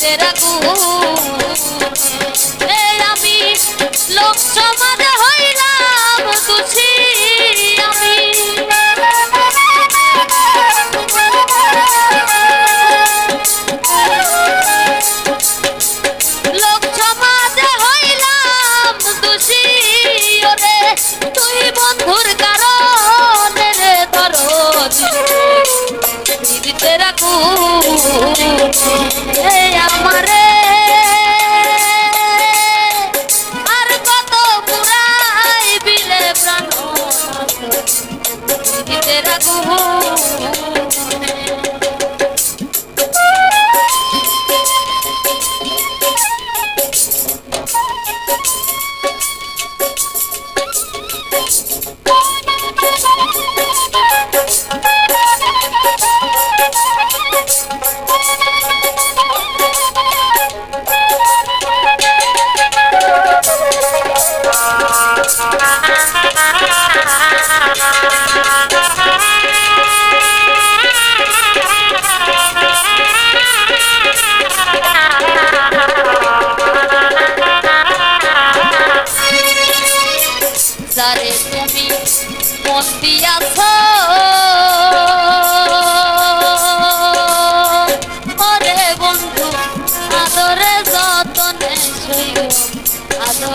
তেরা গু আমি লোক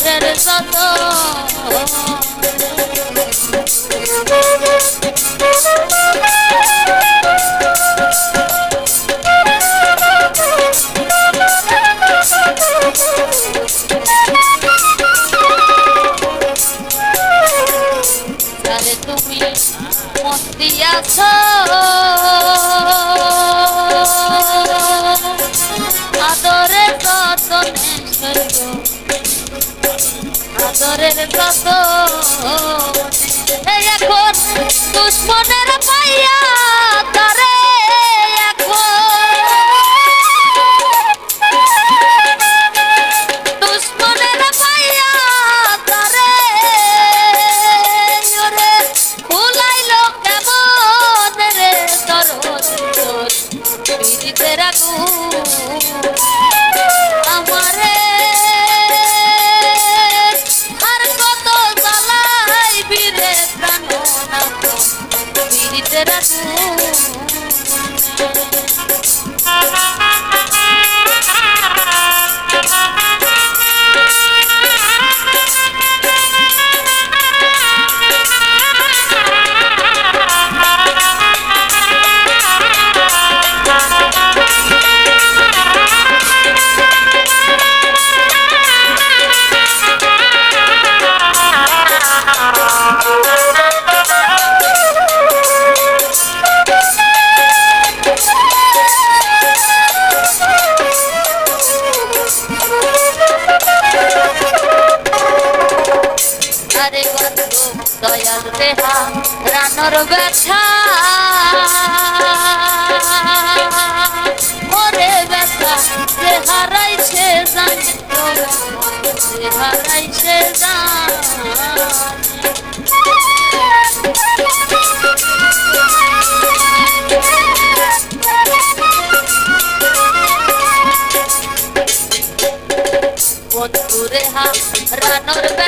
ঘরের যত রত। এখন দুশ্মনের দেহা রানোর ব্যথা। ওরে ব্যথা যে হারাইছে জান যে হারাইছে জান। রানোর ব্যথা।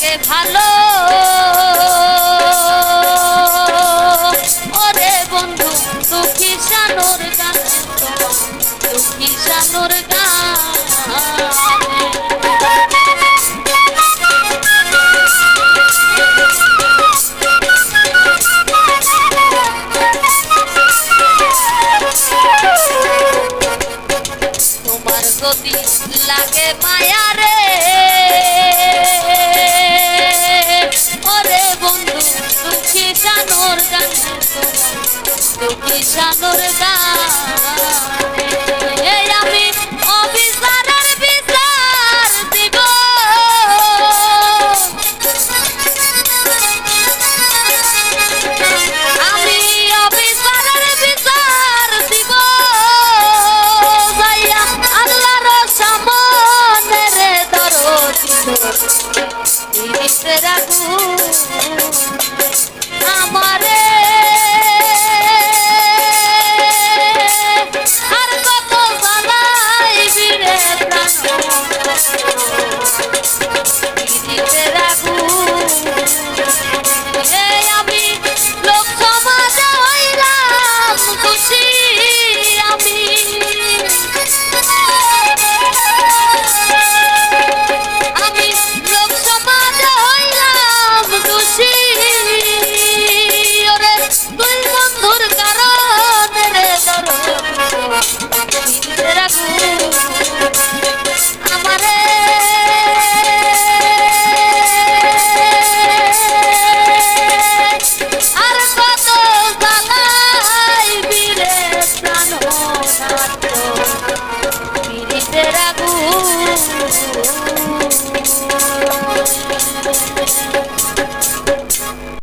লাগে ভালো দুঃখী জানোর গানে